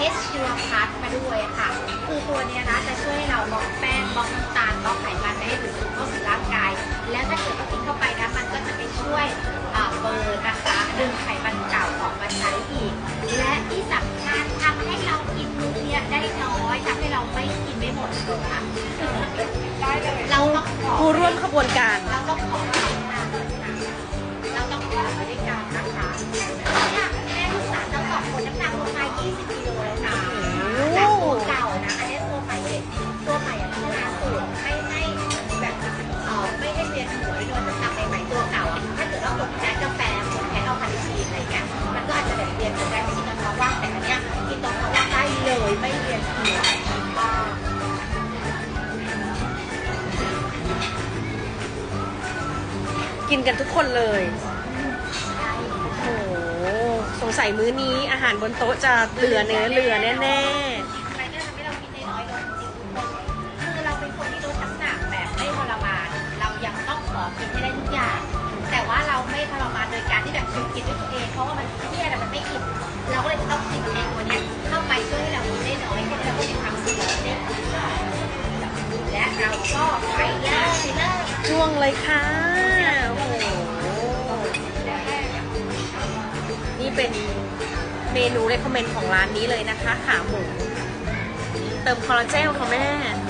เอสชิลพัทมาด้วยค่ะ คือตัวเนี้ยนะจะช่วยให้เราบล็อกแป้งบล็อกน้ำตาลบล็อกไขมันได้ดูดซึมเข้าสู่ร่างกาย แล้วถ้าเกิดกินเข้าไปนะมันก็จะไปช่วยเปิดนะคะดึงไขมันเก่าออกมาใช้อีก และที่สำคัญทำให้เรากินมื้เนี้ยได้น้อยทำให้เราไม่กินไม่หมดเลยค่ะเราต้องผู้ร่วมขบวนการ กินกันทุกคนเลย โอ้โห สงสัยมื้อนี้อาหารบนโต๊ะจะเหลือเนื้อเหลือแน่อะไรก็ทำให้เรากินน้อยๆลงจริงๆทุกคนคือเราเป็นคนที่ลดน้ำหนักแบบไม่ทรมาน เรายังต้องขอกินให้ได้ทุกอย่าง แต่ว่าเราไม่ทรมานโดยการที่แบบหยุดกินด้วยตัวเอง เพราะว่ามันเครียดอะมันไม่อิ่มเราก็เลยจะต้องกินเองตัวเนี้ยเข้าไปช่วยให้เรากินได้น้อยให้เราก็มีความสุขเนี่ยและเราก็ไปเลยเลย ๆช่วงเลยค่ะี่เป็นเมนูเรคคอมเมนต์ของร้านนี้เลยนะคะ ขาหมู เติมคอลลาเจนค่ะแม่อร่อยมาก